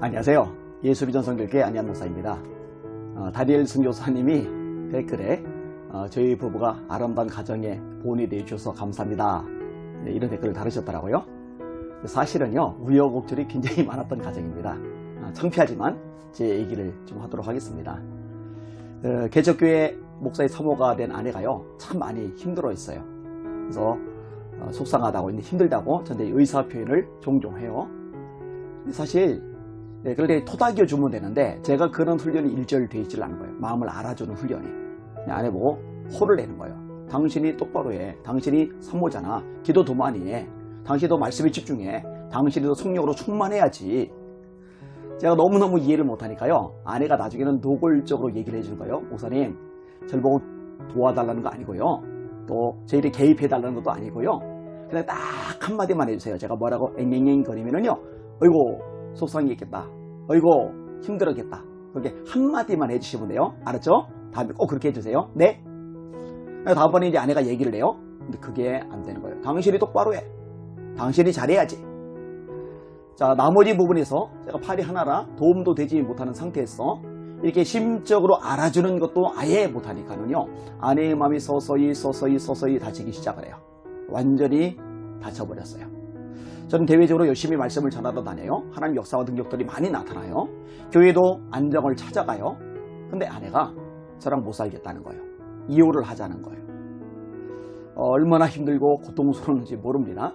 안녕하세요. 예수비전 성결교회 안양 목사입니다. 어, 다니엘 선교사님이 댓글에 어, 저희 부부가 아름다운 가정에 본이 되어주셔서 감사합니다. 네, 이런 댓글을 다루셨더라고요. 사실은요, 우여곡절이 굉장히 많았던 가정입니다. 어, 창피하지만 제 얘기를 좀 하도록 하겠습니다. 어, 개척교회 목사의 사모가 된 아내가요, 참 많이 힘들어 했어요. 그래서 어, 속상하다고, 힘들다고 저한테 의사 표현을 종종 해요. 사실 네, 그런데 토닥여 주면 되는데 제가 그런 훈련이 일절 되어 있질 않은 거예요. 마음을 알아주는 훈련이. 그냥 안에 보고 호를 내는 거예요. 당신이 똑바로 해. 당신이 산모잖아. 기도 도 많이 해. 당신도 말씀에 집중해. 당신도 성령으로 충만해야지. 제가 너무너무 이해를 못하니까요. 아내가 나중에는 노골적으로 얘기를 해주는 거예요. 목사님, 저를 보고 도와달라는 거 아니고요. 또 저희를 개입해달라는 것도 아니고요. 그냥 딱 한마디만 해주세요. 제가 뭐라고 앵앵앵 거리면은요. 어이고 속상했겠다. 어이고 힘들었겠다. 그렇게 한마디만 해주시면 돼요. 알았죠? 다음에 꼭 그렇게 해주세요. 네? 다음번에 이제 아내가 얘기를 해요. 근데 그게 안 되는 거예요. 당신이 똑바로 해. 당신이 잘해야지. 자, 나머지 부분에서 제가 팔이 하나라 도움도 되지 못하는 상태에서 이렇게 심적으로 알아주는 것도 아예 못하니까는요. 아내의 마음이 서서히 서서히 서서히 다치기 시작을 해요. 완전히 다쳐버렸어요. 저는 대외적으로 열심히 말씀을 전하러 다녀요. 하나님 역사와 능력들이 많이 나타나요. 교회도 안정을 찾아가요. 근데 아내가 저랑 못 살겠다는 거예요. 이혼을 하자는 거예요. 어, 얼마나 힘들고 고통스러운지 모릅니다.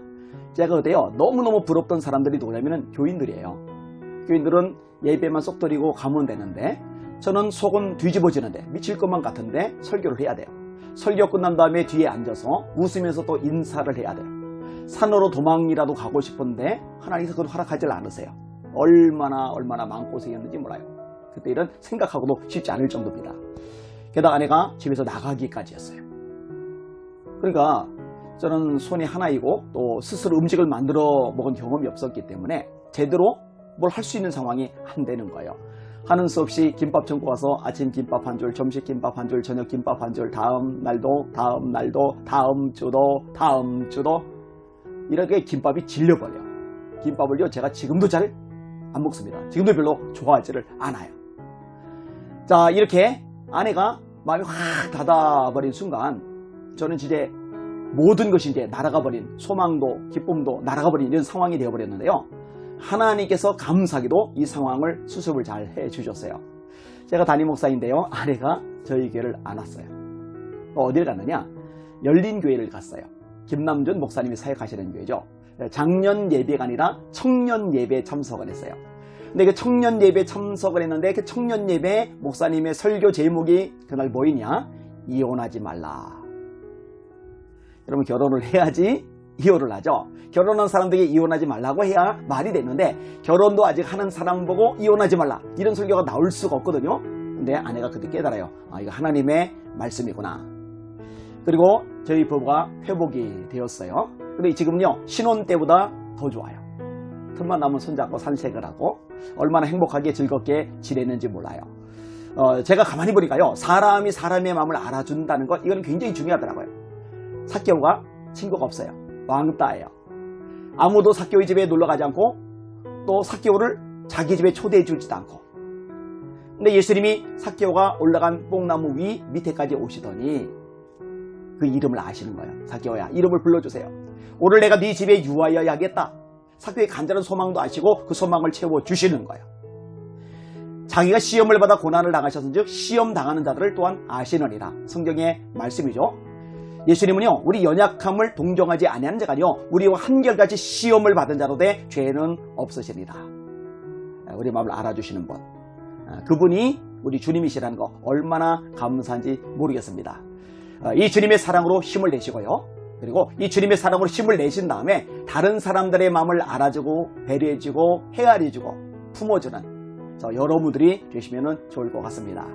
제가 그때요 너무너무 부럽던 사람들이 누구냐면 교인들이에요. 교인들은 예배만 쏙 드리고 가면 되는데 저는 속은 뒤집어지는데 미칠 것만 같은데 설교를 해야 돼요. 설교 끝난 다음에 뒤에 앉아서 웃으면서 또 인사를 해야 돼요. 산으로 도망이라도 가고 싶은데 하나님께서 그걸 허락하지 않으세요. 얼마나 얼마나 마음고생이었는지 몰라요. 그때 일은 생각하고도 쉽지 않을 정도입니다. 게다가 아내가 집에서 나가기까지 했어요. 그러니까 저는 손이 하나이고 또 스스로 음식을 만들어 먹은 경험이 없었기 때문에 제대로 뭘 할 수 있는 상황이 안 되는 거예요. 하는 수 없이 김밥 전고 와서 아침 김밥 한 줄, 점심 김밥 한 줄, 저녁 김밥 한 줄, 다음 날도, 다음 날도, 다음 주도, 다음 주도 이렇게 김밥이 질려버려요. 김밥을요, 제가 지금도 잘 안 먹습니다. 지금도 별로 좋아하지를 않아요. 자, 이렇게 아내가 마음이 확 닫아버린 순간, 저는 이제 모든 것이 이제 날아가 버린 소망도, 기쁨도 날아가 버린 이런 상황이 되어버렸는데요. 하나님께서 감사하게도 이 상황을 수습을 잘 해주셨어요. 제가 담임 목사인데요. 아내가 저희 교회를 안 왔어요. 어딜 갔느냐? 열린 교회를 갔어요. 김남준 목사님이 사역하시는 교회죠. 작년 예배가 아니라 청년 예배 참석을 했어요. 근데 그 청년 예배 참석을 했는데 그 청년 예배 목사님의 설교 제목이 그날 뭐이냐? 이혼하지 말라. 여러분 결혼을 해야지 이혼을 하죠. 결혼한 사람들에게 이혼하지 말라고 해야 말이 되는데 결혼도 아직 하는 사람 보고 이혼하지 말라 이런 설교가 나올 수가 없거든요. 근데 아내가 그때 깨달아요. 아 이거 하나님의 말씀이구나. 그리고 저희 부부가 회복이 되었어요. 근데 지금은요, 신혼 때보다 더 좋아요. 틈만 나면 손잡고 산책을 하고, 얼마나 행복하게 즐겁게 지내는지 몰라요. 어, 제가 가만히 보니까요, 사람이 사람의 마음을 알아준다는 것, 이거는 굉장히 중요하더라고요. 사개오가 친구가 없어요. 왕따예요. 아무도 사개오의 집에 놀러 가지 않고, 또 사개오를 자기 집에 초대해 주지도 않고. 근데 예수님이 사개오가 올라간 뽕나무 위 밑에까지 오시더니, 그 이름을 아시는 거예요. 사개오야 이름을 불러주세요. 오늘 내가 네 집에 유하여 야겠다. 사개오의 간절한 소망도 아시고 그 소망을 채워주시는 거예요. 자기가 시험을 받아 고난을 당하셨은 즉 시험 당하는 자들을 또한 아시느니라. 성경의 말씀이죠. 예수님은요 우리 연약함을 동정하지 아니하는 자가 아니요 우리와 한결같이 시험을 받은 자로 돼 죄는 없으십니다. 우리 마음을 알아주시는 분 그분이 우리 주님이시라는 거 얼마나 감사한지 모르겠습니다. 이 주님의 사랑으로 힘을 내시고요. 그리고 이 주님의 사랑으로 힘을 내신 다음에 다른 사람들의 마음을 알아주고 배려해주고 헤아려주고 품어주는 저 여러분들이 되시면 좋을 것 같습니다.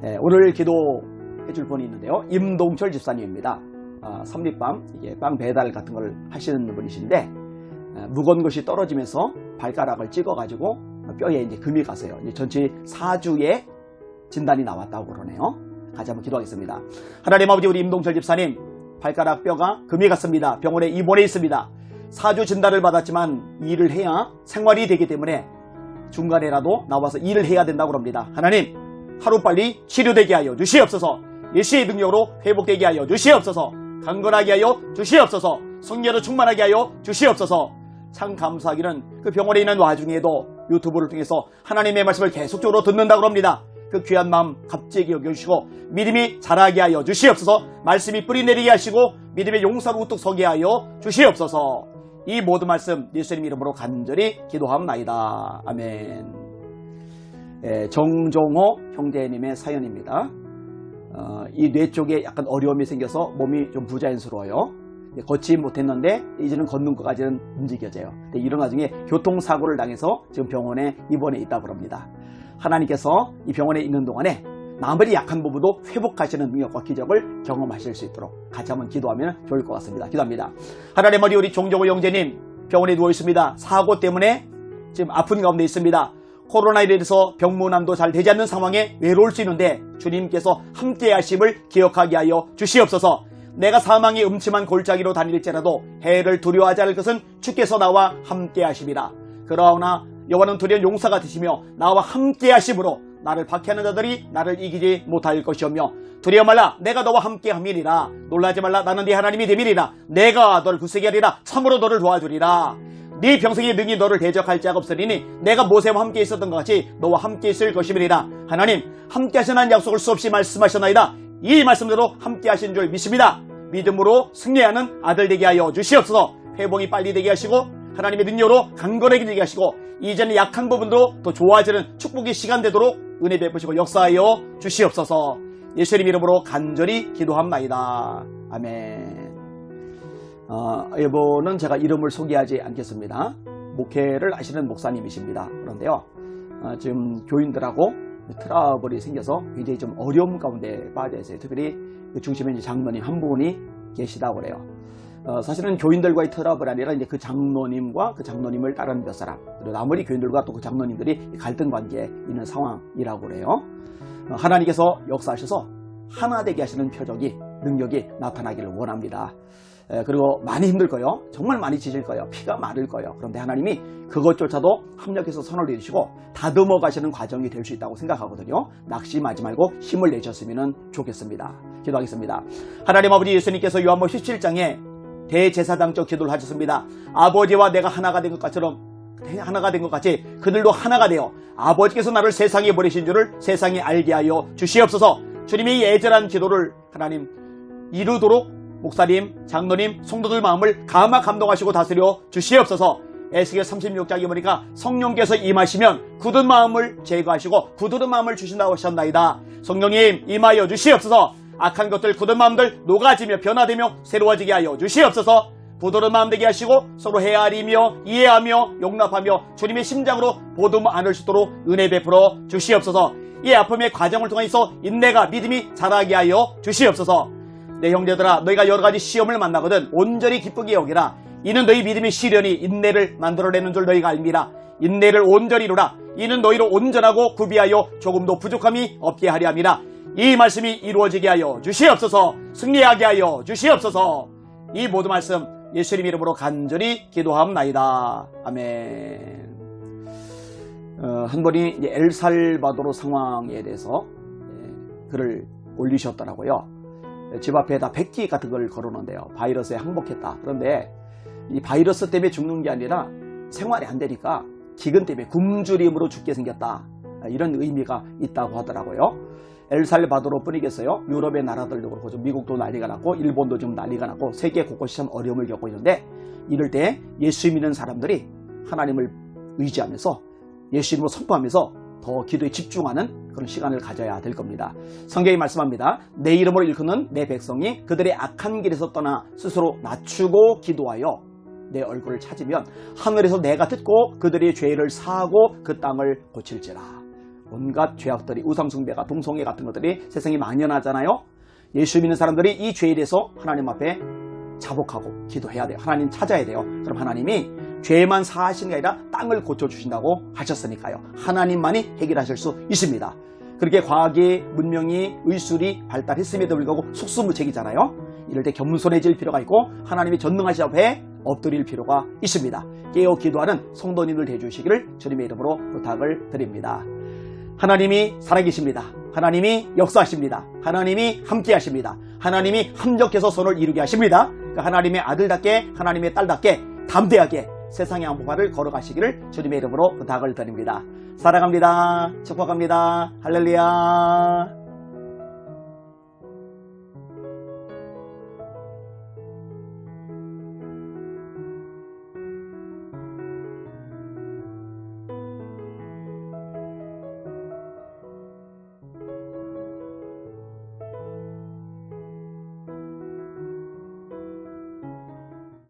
네, 오늘 기도해 줄 분이 있는데요. 임동철 집사님입니다. 아, 삼립밤 이게 빵 배달 같은 걸 하시는 분이신데 아, 무거운 것이 떨어지면서 발가락을 찍어가지고 뼈에 이제 금이 갔어요. 이제 전체 4주에 진단이 나왔다고 그러네요. 같이 한번 기도하겠습니다. 하나님 아버지 우리 임동철 집사님 발가락 뼈가 금이 갔습니다. 병원에 입원해 있습니다. 사주 진단을 받았지만 일을 해야 생활이 되기 때문에 중간에라도 나와서 일을 해야 된다고 합니다. 하나님, 하루빨리 치료되게 하여 주시옵소서. 예수의 능력으로 회복되게 하여 주시옵소서. 강건하게 하여 주시옵소서. 성령으로 충만하게 하여 주시옵소서. 참 감사하기는 그 병원에 있는 와중에도 유튜브를 통해서 하나님의 말씀을 계속적으로 듣는다고 합니다. 그 귀한 마음 갑자기 여겨주시고 믿음이 자라게 하여 주시옵소서 말씀이 뿌리 내리게 하시고 믿음의 용사로 우뚝 서게 하여 주시옵소서 이 모든 말씀 예수님 이름으로 간절히 기도합나이다. 아멘 예, 정종호 형제님의 사연입니다. 어, 이뇌 쪽에 약간 어려움이 생겨서 몸이 좀 부자연스러워요. 예, 걷지 못했는데 이제는 걷는 것까지는 움직여져요. 근데 이런 와중에 교통사고를 당해서 지금 병원에 입원해 있다고 합니다. 하나님께서 이 병원에 있는 동안에 아무리 약한 부분도 회복하시는 능력과 기적을 경험하실 수 있도록 같이 한번 기도하면 좋을 것 같습니다. 기도합니다. 하나님 머리 우리 종종호 형제님 병원에 누워 있습니다. 사고 때문에 지금 아픈 가운데 있습니다. 코로나에 대해서 병문안도 잘 되지 않는 상황에 외로울 수 있는데 주님께서 함께 하심을 기억하게 하여 주시옵소서. 내가 사망의 음침한 골짜기로 다닐지라도 해를 두려워하지 않을 것은 주께서 나와 함께 하심이라. 그러나 여호와는 두려운 용사가 되시며 나와 함께 하심으로 나를 박해하는 자들이 나를 이기지 못할 것이오며 두려워 말라 내가 너와 함께 함이니라. 놀라지 말라 나는 네 하나님이 됨이니라. 내가 너를 굳세게 하리라. 참으로 너를 도와주리라. 네 병성의 능히 너를 대적할 자가 없으리니 내가 모세와 함께 있었던 것 같이 너와 함께 있을 것임이니라. 하나님 함께 하시는 약속을 수없이 말씀하셨나이다. 이 말씀대로 함께 하신 줄 믿습니다 믿음으로 승리하는 아들 되게 하여 주시옵소서. 회복이 빨리 되게 하시고 하나님의 능력으로 강건하게 되게 하시고 이제는 약한 부분도 더 좋아지는 축복의 시간 되도록 은혜 베푸시고 역사하여 주시옵소서. 예수님 이름으로 간절히 기도합나이다. 아멘. 어, 이번은 제가 이름을 소개하지 않겠습니다. 목회를 하시는 목사님이십니다. 그런데요 어, 지금 교인들하고 트러블이 생겨서 굉장히 좀 어려움 가운데 빠져 있어요. 특별히 그 중심에 이제 장로님 한 분이 계시다고 그래요 어, 사실은 교인들과의 트러블 아니라 이제 그 장로님과 그 장로님을 따르는 몇 사람 그리고 나머지 교인들과 또 그 장로님들이 갈등 관계에 있는 상황이라고 그래요. 어, 하나님께서 역사하셔서 하나 되게 하시는 표적이 능력이 나타나기를 원합니다. 에, 그리고 많이 힘들 거요. 정말 많이 지질 거요. 피가 마를 거요. 그런데 하나님이 그것조차도 합력해서 선을 내주시고 다듬어 가시는 과정이 될 수 있다고 생각하거든요. 낙심하지 말고 힘을 내셨으면 좋겠습니다. 기도하겠습니다. 하나님 아버지 예수님께서 요한복 17장에 대제사장적 기도를 하셨습니다. 아버지와 내가 하나가 된 것처럼 하나가 된 것 같이 그들도 하나가 되어 아버지께서 나를 세상에 보내신 줄을 세상에 알게 하여 주시옵소서. 주님이 이 애절한 기도를 하나님 이루도록 목사님, 장로님, 성도들 마음을 감화 감동하시고 다스려 주시옵소서. 에스겔 36장에 보니까 성령께서 임하시면 굳은 마음을 제거하시고 부드러운 마음을 주신다고 하셨나이다. 성령님 임하여 주시옵소서. 악한 것들 굳은 마음들 녹아지며 변화되며 새로워지게 하여 주시옵소서. 부드러운 마음 되게 하시고 서로 헤아리며 이해하며 용납하며 주님의 심장으로 보듬 안을 수 있도록 은혜 베풀어 주시옵소서. 이 아픔의 과정을 통해서 인내가 믿음이 자라게 하여 주시옵소서. 내 형제들아 너희가 여러 가지 시험을 만나거든 온전히 기쁘게 여기라. 이는 너희 믿음의 시련이 인내를 만들어내는 줄 너희가 알미라. 인내를 온전히 이루라. 이는 너희로 온전하고 구비하여 조금도 부족함이 없게 하려 함이라. 이 말씀이 이루어지게 하여 주시옵소서. 승리하게 하여 주시옵소서. 이 모든 말씀 예수님 이름으로 간절히 기도함나이다. 아멘. 어, 한 분이 엘살바도르 상황에 대해서 예, 글을 올리셨더라고요. 집 앞에다 백기 같은 걸 걸어놓는데요. 바이러스에 항복했다. 그런데 이 바이러스 때문에 죽는 게 아니라 생활이 안 되니까 기근 때문에 굶주림으로 죽게 생겼다. 이런 의미가 있다고 하더라고요. 엘살바도르 뿐이겠어요. 유럽의 나라들도 그렇고 좀 미국도 난리가 났고 일본도 좀 난리가 났고 세계 곳곳이 참 어려움을 겪고 있는데 이럴 때 예수 믿는 사람들이 하나님을 의지하면서 예수 이름으로 선포하면서 더 기도에 집중하는 그런 시간을 가져야 될 겁니다. 성경이 말씀합니다. 내 이름으로 일컫는 내 백성이 그들의 악한 길에서 떠나 스스로 낮추고 기도하여 내 얼굴을 찾으면 하늘에서 내가 듣고 그들의 죄를 사하고 그 땅을 고칠지라. 온갖 죄악들이 우상숭배가 동성애 같은 것들이 세상에 만연하잖아요. 예수 믿는 사람들이 이 죄에 대해서 하나님 앞에 자복하고 기도해야 돼요. 하나님 찾아야 돼요. 그럼 하나님이 죄만 사하시는 게 아니라 땅을 고쳐주신다고 하셨으니까요. 하나님만이 해결하실 수 있습니다. 그렇게 과학이, 문명이, 의술이 발달했음에도 불구하고 속수무책이잖아요. 이럴 때 겸손해질 필요가 있고 하나님의 전능하신 앞에 엎드릴 필요가 있습니다. 깨어 기도하는 성도님들 되주시기를 주님의 이름으로 부탁을 드립니다. 하나님이 살아계십니다. 하나님이 역사하십니다. 하나님이 함께 하십니다. 하나님이 함정해서 손을 이루게 하십니다. 그 하나님의 아들답게 하나님의 딸답게 담대하게 세상의 한복화를 걸어가시기를 주님의 이름으로 부탁을 드립니다. 사랑합니다. 축복합니다. 할렐루야.